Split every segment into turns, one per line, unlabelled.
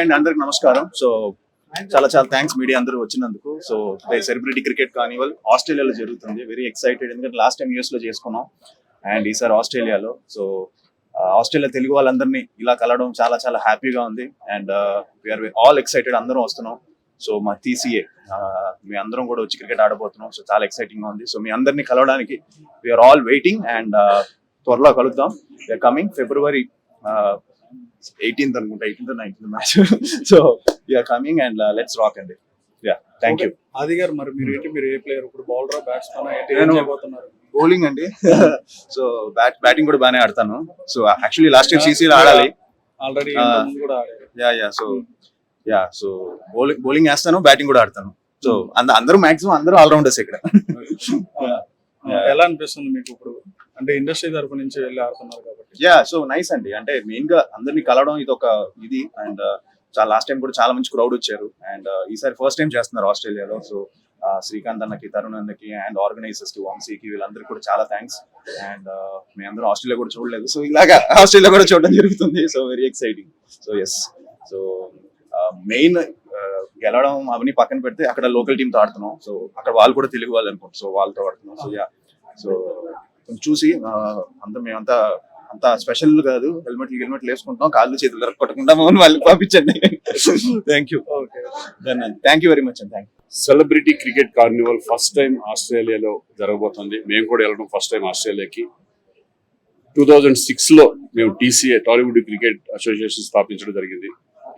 Hi అండి అందరికి నమస్కారం. సో చాలా చాలా థ్యాంక్స్ మీడియా అందరూ వచ్చినందుకు. సో సెలబ్రిటీ క్రికెట్ కార్నివల్ ఆస్ట్రేలియాలో జరుగుతుంది. వెరీ ఎక్సైటెడ్ ఎందుకంటే లాస్ట్ టైం యూఎస్లో చేసుకున్నాం. అండ్ ఈసారి ఆస్ట్రేలియాలో. సో ఆస్ట్రేలియా తెలుగు వాళ్ళందరినీ ఇలా కలవడం చాలా చాలా హ్యాపీగా ఉంది. అండ్ వీఆర్ ఆల్ ఎక్సైటెడ్ అందరం వస్తున్నాం. సో మా టీసీఏ మీ అందరం కూడా వచ్చి క్రికెట్ ఆడబోతున్నాం. సో చాలా ఎక్సైటింగ్గా ఉంది. సో మీ అందరినీ కలవడానికి we are all waiting and uh, త్వరలో కలుద్దాం. వీఆర్ కమింగ్ ఫిబ్రవరి ఎయిటీన్త్ అనుకుంటా eighteenth nineteenth match so we're coming and let's rock అండి yeah thank you
Adi garu మరి మీరు ఏంటి? మీరు ఏ ప్లేయర్ ఇప్పుడు బౌలర్ బ్యాట్స్మెన్ ఏంటి ఏం
నేను-
చేయబోతున్నారు?
బౌలింగ్ అండి. సో బ్యాట్ బ్యాటింగ్ కూడా బాగానే ఆడతాను. సో యాక్చువల్లీ లాస్ట్ టైం సీసీలో ఆడాలి.
Already
yeah yeah so yeah so bowling bowling వేస్తాను బ్యాటింగ్ కూడా ఆడతాను. సో అంద అందరూ మాక్సిమం అందరూ ఆల్రౌండర్స్ ఇక్కడ.
ఎలా అనిపిస్తుంది మీకు ఇప్పుడు? అంటే ఇండస్ట్రీ తరపు నుంచి వెళ్ళి ఆడుతున్నారు కాబట్టి.
యా సో నైస్ అండి. అంటే మెయిన్గా అందరినీ కలవడం ఇది. ఒక ఇది అండ్ చాలా లాస్ట్ టైం కూడా చాలా మంచి క్రౌడ్ వచ్చారు. అండ్ uh, ఈసారి ఫస్ట్ టైం చేస్తున్నారు ఆస్ట్రేలియాలో. సో uh, శ్రీకాంత్ అన్నకి తరుణ్ అన్నకి అండ్ ఆర్గనైజర్స్కి వంశీకి వీళ్ళందరికీ కూడా చాలా థ్యాంక్స్ అండ్ మేము అందరూ ఆస్ట్రేలియా కూడా చూడలేదు. సో ఇలాగా ఆస్ట్రేలియా కూడా చూడడం జరుగుతుంది. So very exciting so yes so main గెలవడం అవన్నీ పక్కన పెడితే అక్కడ లోకల్ టీమ్తో ఆడుతున్నాం. సో అక్కడ వాళ్ళు కూడా తెలుగు వాళ్ళు అనుకుంటారు సో వాళ్ళతో ఆడుతున్నాం. సో యా సో చూసి అంత మేమంతా అంత స్పెషల్ కాదు హెల్మెట్ హెల్మెట్ వేసుకుంటాం కాళ్ళు చేతులు కొట్టకుండా మమ్మల్ని వాళ్ళకి పంపించండి. Thank you
okay
thank you very much and thank
celebrity cricket carnival first time ఆస్ట్రేలియాలో జరగబోతుంది. మేము కూడా వెళ్ళడం ఫస్ట్ టైం ఆస్ట్రేలియాకి టూ థౌజండ్ సిక్స్లో మేము టీసీఏ టాలీవుడ్ క్రికెట్ అసోసియేషన్ స్థాపించడం జరిగింది.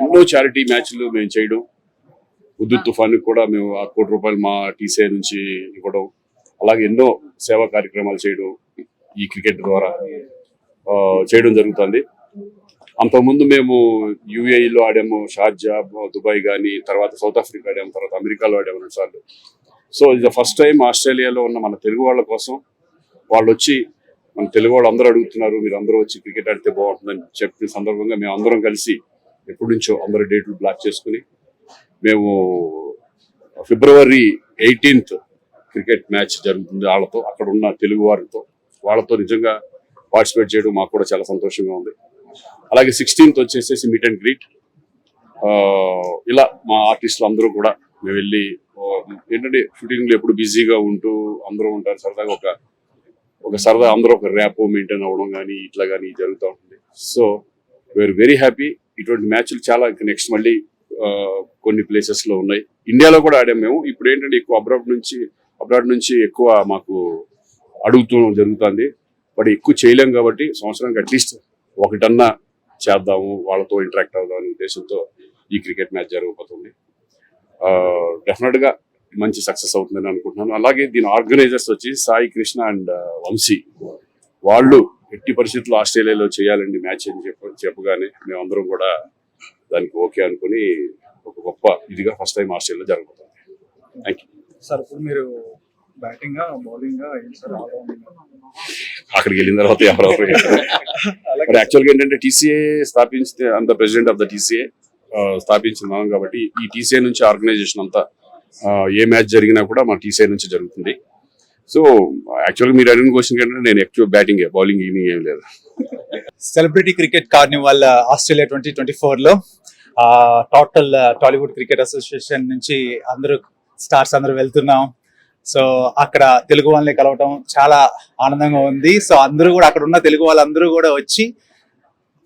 ఎన్నో చారిటీ మ్యాచ్లు మేము చేయడం. ఉద్దు తుఫాన్ కూడా మేము ఆ కోటి రూపాయలు మా టీసీఐ నుంచి ఇవ్వడం. అలాగే ఎన్నో సేవా కార్యక్రమాలు చేయడం ఈ క్రికెట్ ద్వారా చేయడం జరుగుతుంది. అంతకుముందు మేము యుఏఈలో ఆడాము షార్జా దుబాయ్ కానీ తర్వాత సౌత్ ఆఫ్రికా ఆడాము తర్వాత అమెరికాలో ఆడాము రెండుసార్లు సో ఇది ఫస్ట్ టైం ఆస్ట్రేలియాలో ఉన్న మన తెలుగు వాళ్ళ కోసం వాళ్ళు వచ్చి మన తెలుగు వాళ్ళు అందరూ అడుగుతున్నారు మీరు అందరూ వచ్చి క్రికెట్ ఆడితే బాగుంటుందని చెప్పిన సందర్భంగా మేము అందరం కలిసి ఎప్పటి నుంచో అందరు డేట్లు బ్లాక్ చేసుకుని మేము ఫిబ్రవరి ఎయిటీన్త్ క్రికెట్ మ్యాచ్ జరుగుతుంది. వాళ్ళతో అక్కడ ఉన్న తెలుగు వారితో వాళ్ళతో నిజంగా పార్టిసిపేట్ చేయడం మాకు కూడా చాలా సంతోషంగా ఉంది. అలాగే సిక్స్టీన్త్ వచ్చేసేసి మీట్ అండ్ గ్రీట్. ఇలా మా ఆర్టిస్టులు అందరూ కూడా మేము వెళ్ళి ఏంటంటే షూటింగ్లో ఎప్పుడు బిజీగా ఉంటూ అందరూ ఉంటారు. సరదాగా ఒక ఒక సరదా అందరూ ఒక ర్యాప్ మెయింటైన్ అవ్వడం కానీ ఇట్లా కానీ జరుగుతూ ఉంటుంది. సో వీఆర్ వెరీ హ్యాపీ ఇటువంటి మ్యాచ్లు చాలా నెక్స్ట్ మళ్ళీ కొన్ని ప్లేసెస్లో ఉన్నాయి. ఇండియాలో కూడా ఆడాం మేము. ఇప్పుడు ఏంటంటే ఎక్కువ అబ్రాడ్ నుంచి అబ్రాడ్ నుంచి ఎక్కువ మాకు అడుగుతూ జరుగుతుంది. బట్ ఎక్కువ చేయలేం కాబట్టి సంవత్సరానికి అట్లీస్ట్ ఒకటన్నా చేద్దాము వాళ్ళతో ఇంటరాక్ట్ అవుదాం అనే ఉద్దేశంతో ఈ క్రికెట్ మ్యాచ్ జరగబోతుంది. డెఫినెట్గా మంచి సక్సెస్ అవుతుందని అనుకుంటున్నాను. అలాగే దీని ఆర్గనైజర్స్ వచ్చి సాయి కృష్ణ అండ్ వంశీ. వాళ్ళు ఎట్టి పరిస్థితుల్లో ఆస్ట్రేలియాలో చేయాలండి మ్యాచ్ అని చెప్ప చెప్పగానే మేమందరం కూడా దానికి ఓకే అనుకుని ఒక గొప్ప ఇదిగా ఫస్ట్ టైం ఆస్ట్రేలియాలో జరగబోతుంది. థ్యాంక్ యూ
సార్ ఇప్పుడు మీరు బ్యాటింగ్ బౌలింగ్ సార్?
అక్కడికి వెళ్ళిన తర్వాత ఎవరెవరు యాక్చువల్గా ఏంటంటే టీసీఏ స్థాపించితే అంత ప్రెసిడెంట్ ఆఫ్ ద టీసీఏ స్థాపించిన మనం కాబట్టి ఈ టీసీఏ నుంచి ఆర్గనైజేషన్ అంతా ఏ మ్యాచ్ జరిగినా కూడా మా టీసీఐ నుంచి జరుగుతుంది. సో యాక్చువల్గా మీరు అడిగిన క్వశ్చన్ ఏంటంటే నేను ఎక్కువ బ్యాటింగ్ బౌలింగ్ ఈవినింగ్ ఏం లేదు.
Celebrity cricket carnival Australia twenty twenty ఫోర్లో టోటల్ టాలీవుడ్ క్రికెట్ అసోసియేషన్ నుంచి అందరూ స్టార్స్ అందరూ వెళ్తున్నాం. సో అక్కడ తెలుగు వాళ్ళని కలవటం చాలా ఆనందంగా ఉంది. సో అందరూ కూడా అక్కడ ఉన్న తెలుగు వాళ్ళందరూ కూడా వచ్చి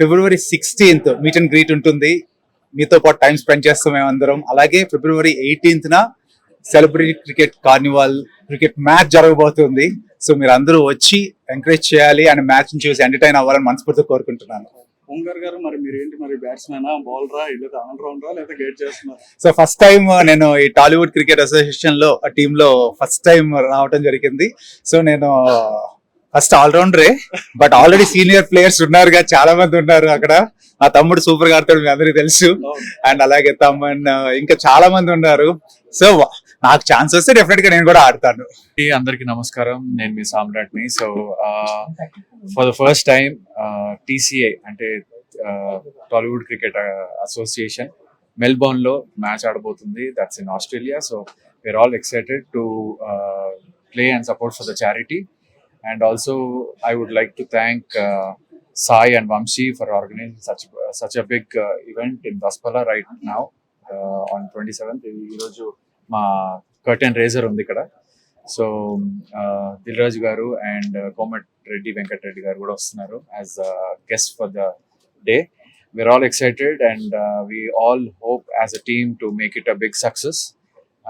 February sixteenth meet and greet ఉంటుంది. మీతో పాటు టైం స్పెండ్ చేస్తాం మేమందరం. అలాగే ఫిబ్రవరి ఎయిటీన్త్న celebrity cricket carnival cricket match జరగబోతుంది. సో మీరు అందరూ వచ్చి ఎంకరేజ్ చేయాలి. అండ్ మ్యాచ్ చూసి ఎంటర్టైన్ అవ్వాలని మనస్ఫూర్తిగా కోరుకుంటున్నాను.
ఓంకార్ గారు మరి మీరు ఏంటి మరి బ్యాట్స్మెనా బౌలరా లేదా ఆల్ రౌండరా లేదా గేట్ చేస్తున్నారు?
సో ఫస్ట్ టైం నేను ఈ టాలీవుడ్ క్రికెట్ అసోసియేషన్లో టీమ్లో ఫస్ట్ టైం రావడం జరిగింది. సో నేను ఫస్ట్ ఆల్రౌండరే బట్ ఆల్రెడీ సీనియర్ ప్లేయర్స్ ఉన్నారుగా చాలా మంది ఉన్నారు అక్కడ. మా తమ్ముడు సూపర్గా ఆడతాడు మీ అందరికీ తెలుసు. అండ్ అలాగే తమ్మన్ ఇంకా చాలా మంది ఉన్నారు. సో నాకు ఛాన్స్ వస్తే డెఫినెట్గా నేను కూడా ఆడతాను.
అందరికి అందరికీ నమస్కారం. నేను మీ సామ్రాట్ని so for the first time TCI అంటే టాలీవుడ్ క్రికెట్ అసోసియేషన్ మెల్బోర్న్లో match ఆడబోతుంది. That's in Australia so we're all excited to play and support for the charity and also I would like to thank Sai and Vamsi for organizing such such a big uh, event in Daspala right now uh, on 27th. మా curtain raiser ఉంది ఇక్కడ. So Dil Raju garu and Komatireddy Venkat Reddy garu కూడా వస్తున్నారు as guest for the day we're all excited and uh, we all hope as a team to make it a big success.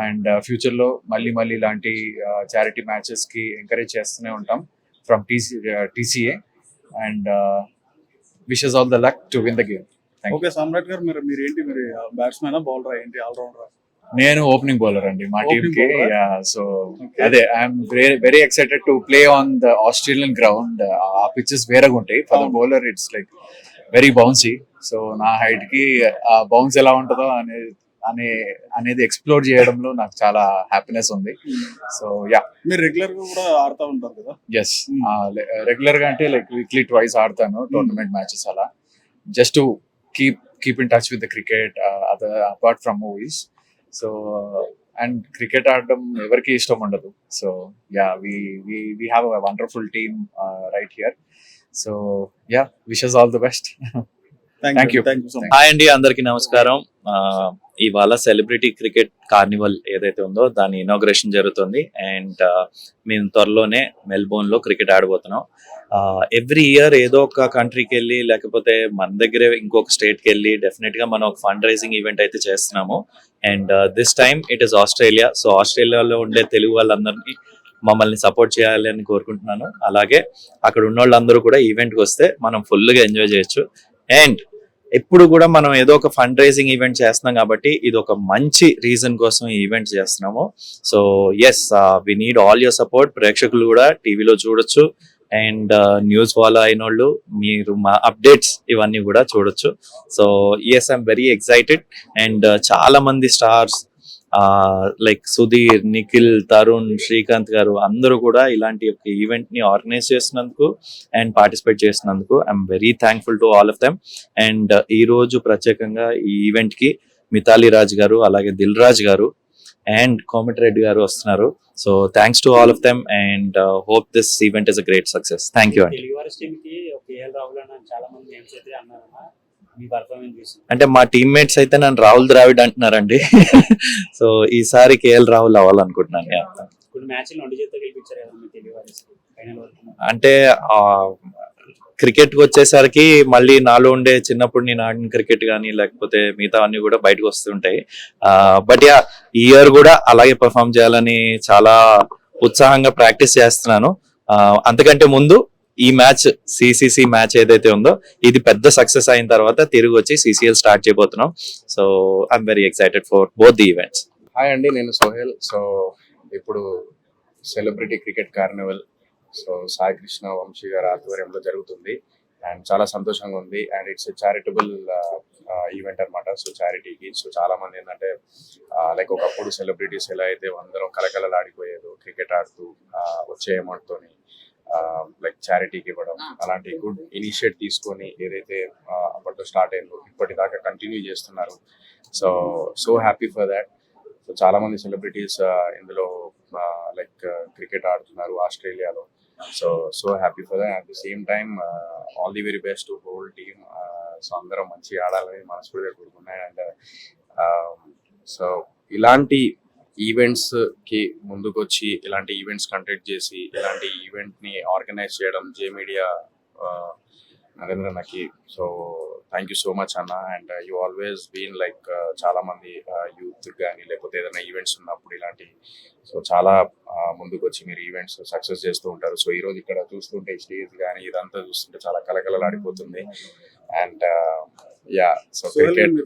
And ఫ్యూచర్లో uh, మళ్ళీ మళ్ళీ ఇలాంటి uh, charity మ్యాచెస్కి encourage చేస్తూనే ఉంటాం from TC TCA and wishes all the luck to win the game
okay Samrat garu మీరు మీరు uh, ఏంటి మరి బ్యాట్స్మెన్ బౌలరా ఏంటి ఆల్రౌండరా
నేను ఓపెనింగ్ బౌలర్ అండి. మా
టీమ్కి?
సో. అదే I'm very excited to play on the Australian ground ఆ పిచెస్ వేరేగా ఉంటాయి. For the. Bowler it's like very bouncy so నా హైట్కి ఆ బౌన్స్ ఎలా ఉంటుందో అనేది అనే అనేది ఎక్స్ప్లోర్ చేయడంలో నాకు చాలా హ్యాపీనెస్ ఉంది. సో యా
మీరు రెగ్యులర్గా కూడా ఆడుతూ ఉంటారు కదా?
ఎస్ రెగ్యులర్గా అంటే లైక్ వీక్లీ ట్వైస్ ఆడతాను టోర్నమెంట్ మ్యాచెస్ అలా. Just to keep keep in touch with the cricket other apart from movies so and cricket ఆడడం ఎవరికి ఇష్టం ఉండదు. So yeah we we have a wonderful team right here so yeah wishes all the best
thank you
hi అండి అందరికి నమస్కారం. ఇవాళ celebrity cricket Carnival ఏదైతే ఉందో దాని ఇనాగ్రేషన్ జరుగుతుంది. అండ్ మేము త్వరలోనే మెల్బోర్న్లో క్రికెట్ ఆడబోతున్నాం. ఎవ్రీ ఇయర్ ఏదో ఒక కంట్రీకి వెళ్ళి లేకపోతే మన దగ్గరే ఇంకొక స్టేట్కి వెళ్ళి డెఫినెట్గా మనం ఒక ఫండ్ రైజింగ్ ఈవెంట్ అయితే చేస్తున్నాము. And this time it is Australia so ఆస్ట్రేలియాలో ఉండే తెలుగు వాళ్ళందరినీ మమ్మల్ని సపోర్ట్ చేయాలి అని కోరుకుంటున్నాను. అలాగే అక్కడ ఉన్న వాళ్ళందరూ కూడా ఈవెంట్కి వస్తే మనం ఫుల్గా ఎంజాయ్ చేయొచ్చు. అండ్ ఎప్పుడు కూడా మనం ఏదో ఒక ఫండ్ రైజింగ్ ఈవెంట్ చేస్తున్నాం కాబట్టి ఇది ఒక మంచి రీజన్ కోసం ఈ ఈవెంట్ చేస్తున్నాము. So yes we need all your support ప్రేక్షకులు కూడా టీవీలో చూడొచ్చు. అండ్ న్యూస్ ఫాలో అయిన వాళ్ళు మీరు మా అప్డేట్స్ ఇవన్నీ కూడా చూడొచ్చు. So yes I'm very excited and చాలా మంది స్టార్స్ లైక్ సుధీర్ నిఖిల్ తరుణ్ శ్రీకాంత్ గారు అందరూ కూడా ఇలాంటి ఒక ఈవెంట్ని ఆర్గనైజ్ చేసినందుకు అండ్ పార్టిసిపేట్ చేసినందుకు I'm very thankful to all of them and ఈ రోజు ప్రత్యేకంగా ఈ ఈవెంట్కి మితాలి రాజ్ గారు అలాగే దిల్ రాజ్ గారు అండ్ కోమటి రెడ్డి గారు వస్తున్నారు. So thanks to all of them and hope this event is a great success thank you అండి అంటే మా టీమ్మేట్స్ అయితే నన్ను రాహుల్ ద్రావిడ్ అంటున్నారండి. సో ఈసారి కేఎల్ రాహుల్ అవ్వాలనుకుంటున్నాను అంటే క్రికెట్ వచ్చేసరికి మళ్ళీ నాలో ఉండే చిన్నప్పుడు నేను ఆడిన క్రికెట్ కానీ లేకపోతే మిగతా అన్ని కూడా బయటకు వస్తుంటాయి. బట్ యా ఈ ఇయర్ కూడా అలాగే పర్ఫామ్ చేయాలని చాలా ఉత్సాహంగా ప్రాక్టీస్ చేస్తున్నాను. అంతకంటే ముందు ఈ మ్యాచ్ సిసిసి మ్యాచ్ ఏదైతే ఉందో ఇది పెద్ద సక్సెస్ అయిన తర్వాత తిరిగి వచ్చి సిసిఎల్ స్టార్ట్ చేయబోతున్నాం. So I'm very excited for both the events
hi అండి నేను సోహెల్. సో ఇప్పుడు celebrity cricket carnival so Sai Krishna Vamsi గారి ఆధ్వర్యంలో జరుగుతుంది. అండ్ చాలా సంతోషంగా ఉంది. అండ్ ఇట్స్ చారిటబుల్ ఈవెంట్ అనమాట సో చారిటీకి సో చాలా మంది ఏంటంటే uh, లైక్ ఒకప్పుడు సెలబ్రిటీస్ ఎలా అయితే అందరం కలకలలాడిపోయేదో క్రికెట్ ఆడుతూ uh, వచ్చే అమౌంట్తోని లైక్ చారిటీకి ఇవ్వడం అలాంటి గుడ్ ఇనిషియేట్ తీసుకొని ఏదైతే అప్పట్లో స్టార్ట్ అయిందో ఇప్పటిదాకా కంటిన్యూ చేస్తున్నారు. So so happy for that so చాలా మంది సెలబ్రిటీస్ ఇందులో లైక్ క్రికెట్ ఆడుతున్నారు ఆస్ట్రేలియాలో. So so happy for that at the same time all the very best to whole team so అందరం మంచి ఆడాలని మనస్ఫూర్తిగా కోరుకున్నాయి అండ్ సో ఇలాంటి ఈవెంట్స్కి ముందుకొచ్చి ఇలాంటి ఈవెంట్స్ కండక్ట్ చేసి ఇలాంటి ఈవెంట్ని ఆర్గనైజ్ చేయడం J media Narendra నకి so thank you so much అన్న. And you always been like చాలా మంది యూత్ కానీ లేకపోతే ఏదైనా ఈవెంట్స్ ఉన్నప్పుడు ఇలాంటి సో చాలా ముందుకు వచ్చి మీరు ఈవెంట్స్ సక్సెస్ చేస్తూ ఉంటారు. సో ఈ రోజు ఇక్కడ చూస్తుంటే స్టేజ్ కానీ ఇదంతా చూస్తుంటే చాలా కలకలలాడిపోతుంది and yeah so cricket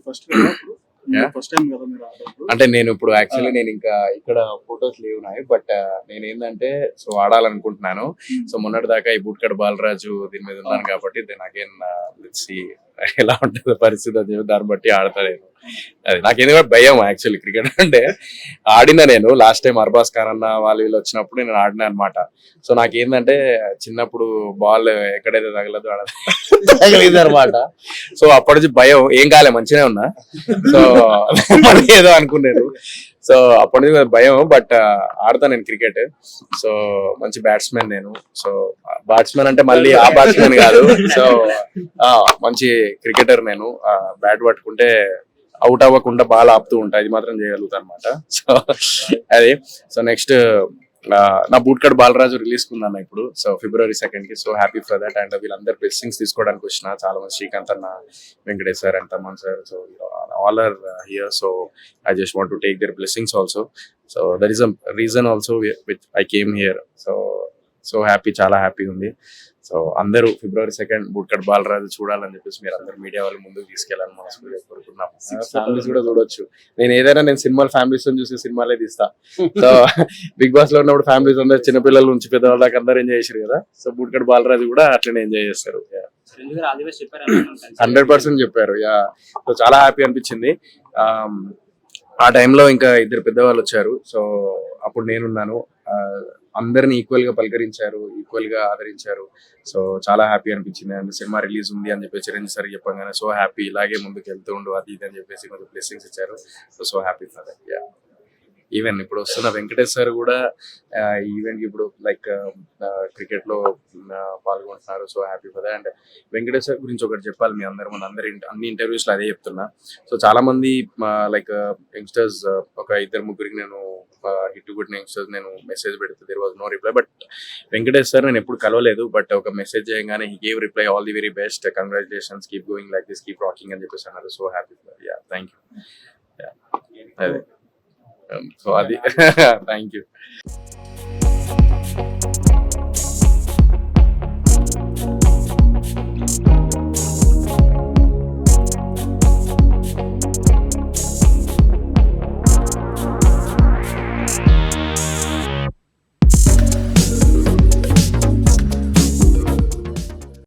first
Yeah.
First time కదా మీరు ఆడేటప్పుడు
అంటే నేను ఇప్పుడు యాక్చువల్లీ నేను ఇంకా ఇక్కడ ఫొటోస్ లేవు నాయి బట్ నేను ఏంటంటే సో ఆడాలనుకుంటున్నాను. సో మొన్నటి దాకా ఈ బూట్కడ్ బాలరాజు దీని మీద ఉన్నాను కాబట్టి దెన్ అగైన్ సి ఎలా ఉంటుందో పరిస్థితి అని చెప్పి దాన్ని బట్టి ఆడతా నేను అది నాకు భయం యాక్చువల్లీ క్రికెట్ అంటే. ఆడిన నేను లాస్ట్ టైం అర్బాస్ ఖాన్ అన్న వాళ్ళు వీళ్ళు వచ్చినప్పుడు నేను ఆడినా అనమాట సో నాకేందంటే చిన్నప్పుడు బాల్ ఎక్కడైతే తగలదు ఆడ తగిలింది అనమాట సో అప్పటి నుంచి భయం ఏం కాలే మంచిగానే ఉన్నా. సో ఏదో అనుకున్నాను సో అప్పటి నుంచి భయం బట్ uh, ఆడతా నేను క్రికెట్ సో మంచి బ్యాట్స్మెన్ నేను. సో బ్యాట్స్మెన్ అంటే మళ్ళీ ఆ బ్యాట్స్మెన్ కాదు. సో ఆ, మంచి క్రికెటర్ నేను. బ్యాట్ పట్టుకుంటే అవుట్ అవ్వకుండా బాగా ఆపుతూ ఉంటాయి. ఇది మాత్రం చేయగలుగుతా అనమాట సో అది. సో నెక్స్ట్ నా బూట్ కట్ బాలరాజు రిలీజ్ కుందన్న ఇప్పుడు. సో ఫిబ్రవరి సెకండ్కి. So happy for that and వీళ్ళందరూ బ్లెస్సింగ్స్ తీసుకోవడానికి వచ్చిన చాలా మంది శ్రీకాంత్ అన్న Venkatesh sir and Thaman sir so all are here so I just want to take their blessings also so there is a reason also with I came here so so happy చాలా happy ఉంది. So అందరూ ఫిబ్రవరి second bootcut Balaraju చూడాలని చెప్పేసి మీరు అందరూ media వాళ్ళు ముందుకు తీసుకెళ్ళాలని మనస్ఫూర్తిగా కోరుకున్నాం ఫ్యామిలీస్ కూడా చూడొచ్చు. నేను ఏదైనా నేను సినిమాలు ఫ్యామిలీస్ చూసి సినిమాలే తీస్తా. సో బిగ్ బాస్లో ఉన్నప్పుడు ఫ్యామిలీస్ అందరూ చిన్నపిల్లల నుంచి పెద్దవాళ్ళ దాకా అందరూ ఎంజాయ్ చేశారు కదా. సో బుట్కట్ బాలరాజు కూడా అట్లనే ఎంజాయ్ చేస్తారు. హండ్రెడ్ పర్సెంట్ చెప్పారు. యా సో చాలా హ్యాపీ అనిపించింది. ఆమ్, ఆ టైంలో ఇంకా ఇద్దరు పెద్దవాళ్ళు వచ్చారు. సో అప్పుడు నేనున్నాను. ఆ, అందరిని ఈక్వల్గా పలకరించారు ఈక్వల్గా ఆదరించారు. సో చాలా హ్యాపీ అనిపించింది. అండ్ సినిమా రిలీజ్ ఉంది అని చెప్పి చిరంజీవి సార్ చెప్పగానే సో హ్యాపీ ఇలాగే ముందుకు వెళ్తూ ఉండు అది ఇది అని చెప్పేసి కొంచెం బ్లెస్సింగ్స్ ఇచ్చారు. So so happy for that yeah even ఇప్పుడు వస్తున్న వెంకటేష్ సార్ కూడా ఈవెంట్ ఇప్పుడు లైక్ క్రికెట్లో పాల్గొంటున్నారు. So happy for and Venkatesh sir గురించి ఒకటి చెప్పాలి మీ అందరు మన అందరి అన్ని ఇంటర్వ్యూస్లో అదే చెప్తున్నా. సో చాలా మంది లైక్ యంగ్స్టర్స్ ఒక ఇద్దరు ముగ్గురికి నేను హిట్ కొట్టిన యంగ్స్టర్స్ నేను మెసేజ్ పెడితే. There was no reply but Venkatesh sir నేను ఎప్పుడు కలవలేదు. బట్ ఒక మెసేజ్ చేయగానే he gave reply all the very best congratulations keep going like this keep rocking అని చెప్పేసి అన్నారు. So happy yeah thank you అదే సో అది థ్యాంక్ యూ